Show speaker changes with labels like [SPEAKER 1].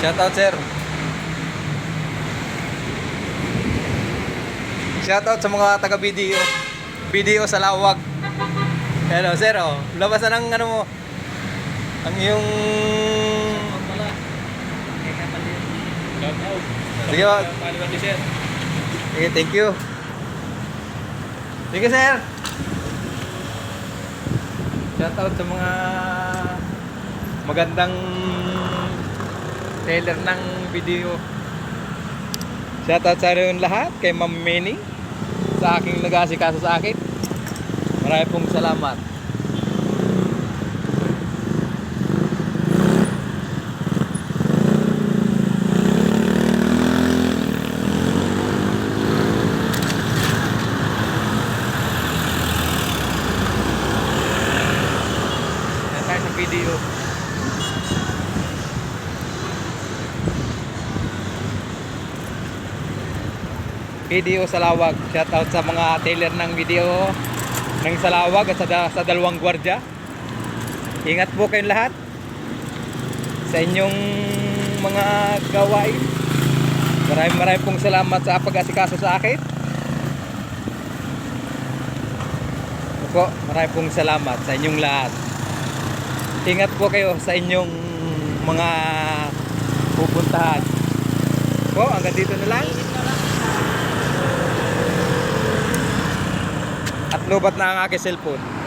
[SPEAKER 1] Shoutout, sir. Shoutout sa mga taga-BDO. BDO sa Lawag. Hello, sir. Oh. Labas na ng ano mo. Ang iyong... Sige, oh. Sige, thank you. Sige, sir. Shoutout sa mga magandang trailer ng video. Shoutout sa rin lahat kay Ma'am Mini sa aking nag-asikaso sa akin. Marami pong salamat. Sa video. Video sa Lawag. Shoutout sa mga tailor ng video ng Salawag at sa, da- sa dalawang gwardya. Ingat po kayong lahat sa inyong mga gawain. Maraming maraming pong salamat sa pag-asikaso sa akin. Po, maraming pong salamat sa inyong lahat. Ingat po kayo sa inyong mga pupuntahan. Po, hanggang dito na lang. At lobat na ang aking cellphone.